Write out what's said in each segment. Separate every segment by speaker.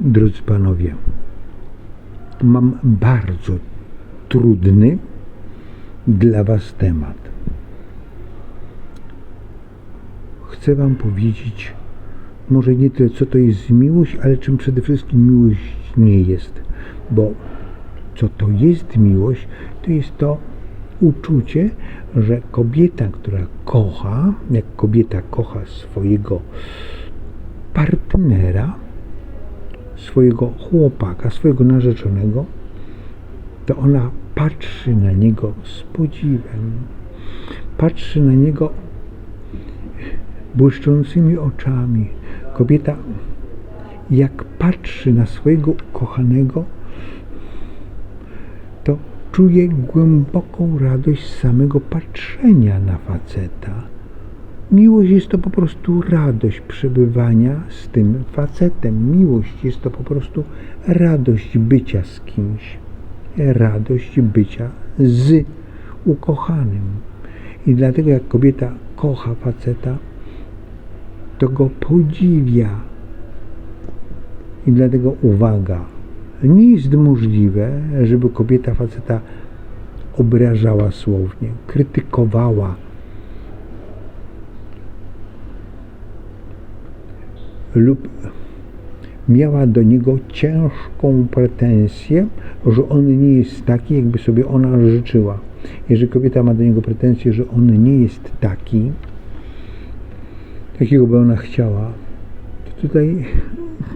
Speaker 1: Drodzy panowie, mam bardzo trudny dla was temat. Chcę wam powiedzieć, może nie tyle co to jest miłość, ale czym przede wszystkim miłość nie jest. Bo co to jest miłość, to jest to uczucie, że kobieta, która kocha, jak kobieta kocha swojego partnera, swojego chłopaka, swojego narzeczonego, to ona patrzy na niego z podziwem. Patrzy na niego błyszczącymi oczami. Kobieta, jak patrzy na swojego ukochanego, to czuje głęboką radość z samego patrzenia na faceta. Miłość jest to po prostu radość przebywania z tym facetem. Miłość jest to po prostu radość bycia z kimś. Radość bycia z ukochanym. I dlatego jak kobieta kocha faceta, to go podziwia. I dlatego uwaga, nie jest możliwe, żeby kobieta faceta obrażała słownie, krytykowała, lub miała do niego ciężką pretensję, że on nie jest taki, jakby sobie ona życzyła. Jeżeli kobieta ma do niego pretensję, że on nie jest taki, jakiego by ona chciała, to tutaj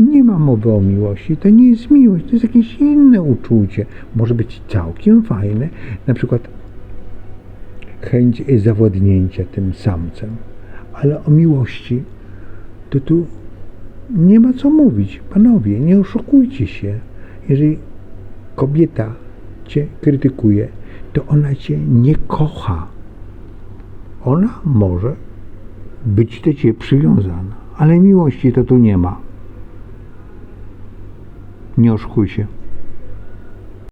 Speaker 1: nie ma mowy o miłości. To nie jest miłość, to jest jakieś inne uczucie. Może być całkiem fajne, na przykład chęć zawładnięcia tym samcem. Ale o miłości to tu nie ma co mówić. Panowie, nie oszukujcie się. Jeżeli kobieta cię krytykuje, to ona cię nie kocha. Ona może być do ciebie przywiązana, ale miłości to tu nie ma. Nie oszukuj się.